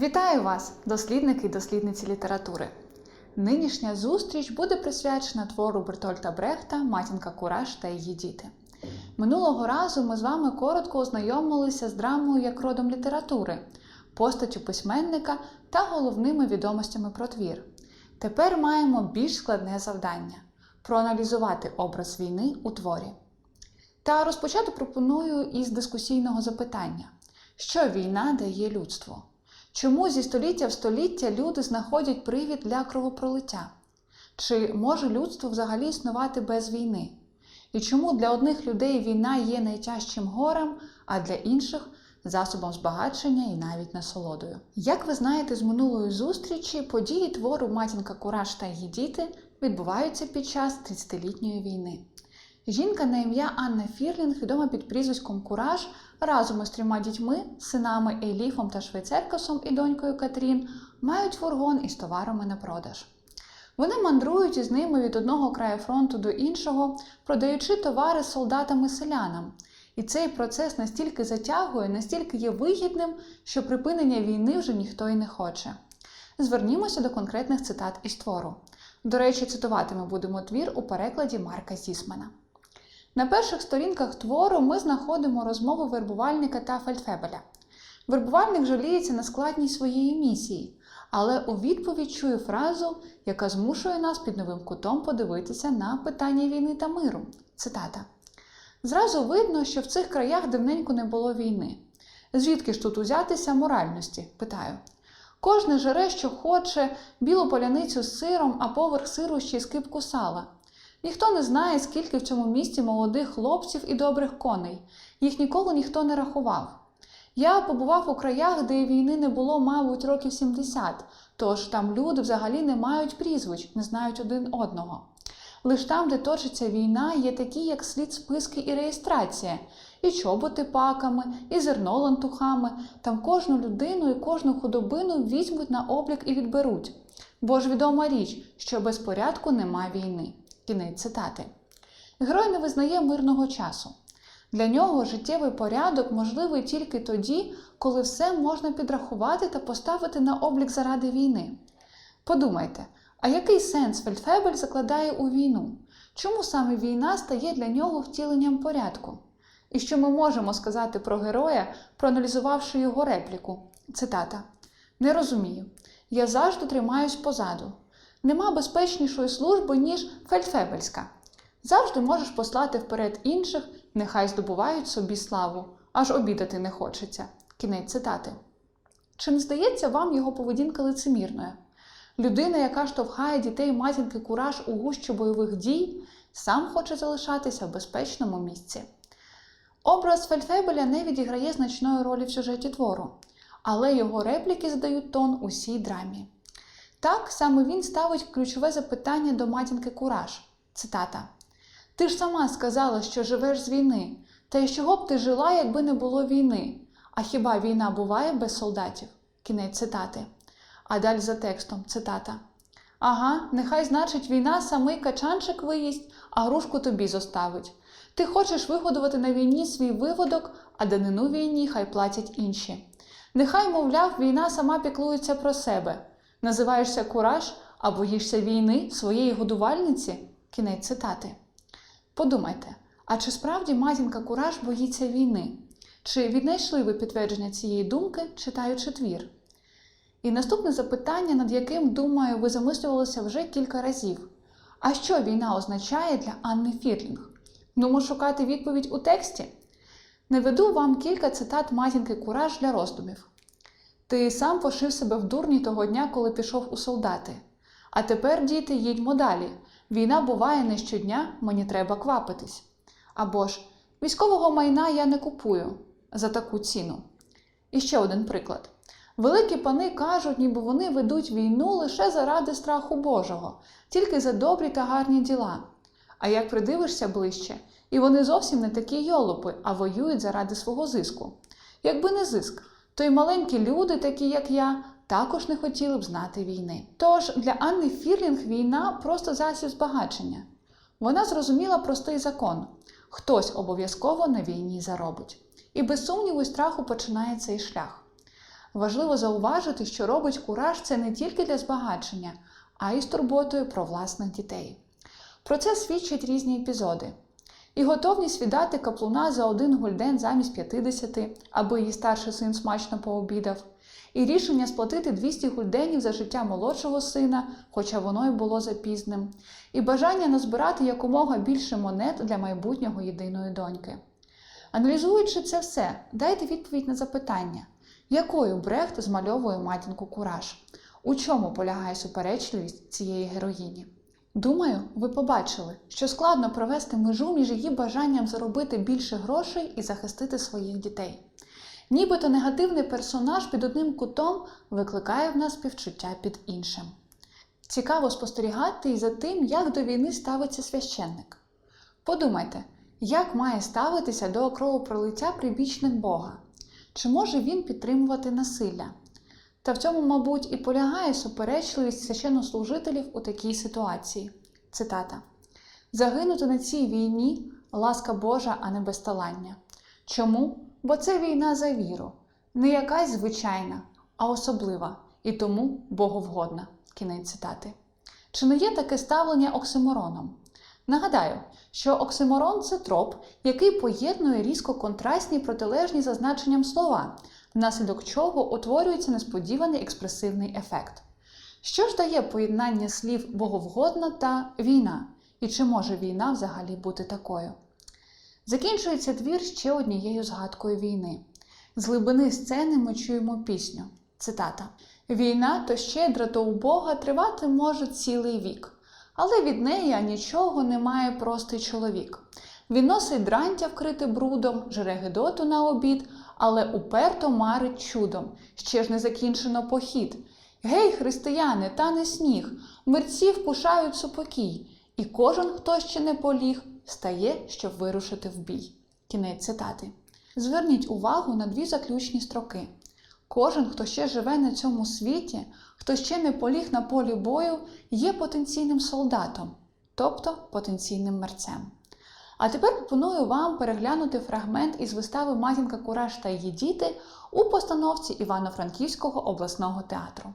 Вітаю вас, дослідники і дослідниці літератури. Нинішня зустріч буде присвячена твору Бертольта Брехта Матінка Кураж та її діти. Минулого разу ми з вами коротко ознайомилися з драмою як родом літератури, постаттю письменника та головними відомостями про твір. Тепер маємо більш складне завдання проаналізувати образ війни у творі. Та розпочати пропоную із дискусійного запитання: що війна дає людству? Чому зі століття в століття люди знаходять привід для кровопролиття? Чи може людство взагалі існувати без війни? І чому для одних людей війна є найтяжчим горем, а для інших засобом збагачення і навіть насолодою? Як ви знаєте з минулої зустрічі, події твору Матінка Кураж та її діти відбуваються під час 30-літньої війни. Жінка на ім'я Анна Фірлінг, відома під прізвиськом Кураж, разом із трьома дітьми, синами Еліфом та Швейцеркасом і донькою Катрін, мають фургон із товарами на продаж. Вони мандрують із ними від одного краю фронту до іншого, продаючи товари солдатам і селянам. І цей процес настільки затягує, настільки є вигідним, що припинення війни вже ніхто й не хоче. Звернімося до конкретних цитат із твору. До речі, цитувати ми будемо твір у перекладі Марка Зісмана. На перших сторінках твору ми знаходимо розмову вербувальника та фельдфебеля. Вербувальник жаліється на складність своєї місії, але у відповідь чує фразу, яка змушує нас під новим кутом подивитися на питання війни та миру. Цитата. Зразу видно, що в цих краях давненько не було війни. Звідки ж тут узятися моральності? питаю. Кожне жере, що хоче, білу поляницю з сиром, а поверх сиру ще й скипку сала. Ніхто не знає, скільки в цьому місті молодих хлопців і добрих коней. Їх ніколи ніхто не рахував. Я побував у краях, де війни не було, мабуть, років 70, тож там люди взагалі не мають прізвищ, не знають один одного. Лиш там, де точиться війна, є такі, як слід списки і реєстрація, і чоботи паками, і зерно лантухами. Там кожну людину і кожну худобину візьмуть на облік і відберуть. Бо ж відома річ, що без порядку нема війни. Кінець цитати. Герой не визнає мирного часу. Для нього життєвий порядок можливий тільки тоді, коли все можна підрахувати та поставити на облік заради війни. Подумайте, а який сенс Фельдфебель закладає у війну? Чому саме війна стає для нього втіленням порядку? І що ми можемо сказати про героя, проаналізувавши його репліку? Цитата: Не розумію. Я завжди тримаюсь позаду. Нема безпечнішої служби, ніж фельдфебельська. Завжди можеш послати вперед інших, нехай здобувають собі славу, аж обідати не хочеться. Кінець цитати. Чи не здається вам його поведінка лицемірною? Людина, яка штовхає дітей матінки кураж у гущу бойових дій, сам хоче залишатися в безпечному місці. Образ Фельдфебеля не відіграє значної ролі в сюжеті твору, але його репліки задають тон усій драмі. Так саме він ставить ключове запитання до матінки Кураж. Цитата: Ти ж сама сказала, що живеш з війни, та й чого б ти жила, якби не було війни? А хіба війна буває без солдатів? Кінець цитати. А далі за текстом цитата. Ага, нехай, значить, війна самий качанчик виїсть, а грушку тобі зоставить. Ти хочеш вигодувати на війні свій виводок, а данину війні хай платять інші. Нехай, мовляв, війна сама піклується про себе. Називаєшся кураж, а боїшся війни своєї годувальниці? Кінець цитати. Подумайте, а чи справді матінка Кураж боїться війни? Чи віднайшли ви підтвердження цієї думки, читаючи твір? І наступне запитання, над яким, думаю, ви замислювалися вже кілька разів. А що війна означає для Анни Фірлінг? Нумо шукати відповідь у тексті? Наведу вам кілька цитат матінки Кураж для роздумів. Ти сам пошив себе в дурні того дня, коли пішов у солдати. А тепер, діти, їдьмо далі. Війна буває не щодня, мені треба квапитись. Або ж військового майна я не купую за таку ціну. І ще один приклад. Великі пани кажуть, ніби вони ведуть війну лише заради страху Божого, тільки за добрі та гарні діла. А як придивишся ближче, і вони зовсім не такі йолопи, а воюють заради свого зиску. Якби не зиск, то й маленькі люди, такі як я, також не хотіли б знати війни. Тож для Анни Фірлінг війна просто засіб збагачення. Вона зрозуміла простий закон: хтось обов'язково на війні заробить. І без сумніву й страху починає цей шлях. Важливо зауважити, що робить кураж це не тільки для збагачення, а й з турботою про власних дітей. Про це свідчать різні епізоди. І готовність віддати каплуна за один гульден замість 50, аби її старший син смачно пообідав, і рішення сплатити 200 гульденів за життя молодшого сина, хоча воно й було запізним, і бажання назбирати якомога більше монет для майбутнього єдиної доньки. Аналізуючи це все, дайте відповідь на запитання, якою Брехт змальовує матінку Кураж, у чому полягає суперечливість цієї героїні. Думаю, ви побачили, що складно провести межу між її бажанням заробити більше грошей і захистити своїх дітей. Нібито негативний персонаж під одним кутом викликає в нас співчуття під іншим. Цікаво спостерігати і за тим, як до війни ставиться священник. Подумайте, як має ставитися до кровопролиття прибічник Бога? Чи може він підтримувати насилля? Та в цьому, мабуть, і полягає суперечливість священнослужителів у такій ситуації. Цитата: Загинути на цій війні ласка Божа, а не безталання. Чому? Бо це війна за віру, не якась звичайна, а особлива, і тому боговгодна. Кінець цитати. Чи не є таке ставлення оксимороном? Нагадаю, що оксиморон це троп, який поєднує різко контрастні протилежні за значенням слова, внаслідок чого утворюється несподіваний експресивний ефект. Що ж дає поєднання слів боговгодна та війна? І чи може війна взагалі бути такою? Закінчується твір ще однією згадкою війни. З глибини сцени ми чуємо пісню. Цитата: Війна то щедра, то убога тривати може цілий вік, але від неї нічого не має простий чоловік. Він носить дрантя вкрите брудом, жре гидоту на обід, але уперто марить чудом, ще ж не закінчено похід. Гей, християни, та не сніг, мерці вкушають супокій, і кожен, хто ще не поліг, стає, щоб вирушити в бій. Кінець цитати. Зверніть увагу на дві заключні строки. Кожен, хто ще живе на цьому світі, хто ще не поліг на полі бою, є потенційним солдатом, тобто потенційним мерцем. А тепер пропоную вам переглянути фрагмент із вистави Матінка Кураж та її діти у постановці Івано-Франківського обласного театру.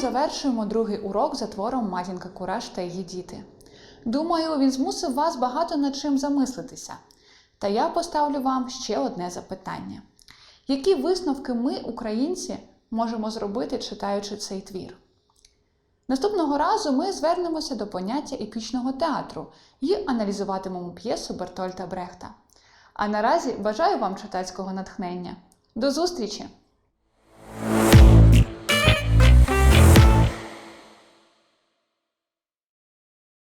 Завершуємо другий урок за твором Матінка Кураж та її діти. Думаю, він змусив вас багато над чим замислитися. Та я поставлю вам ще одне запитання: які висновки ми, українці, можемо зробити, читаючи цей твір? Наступного разу ми звернемося до поняття епічного театру і аналізуватимемо п'єсу Бертольта Брехта. А наразі бажаю вам читацького натхнення. До зустрічі!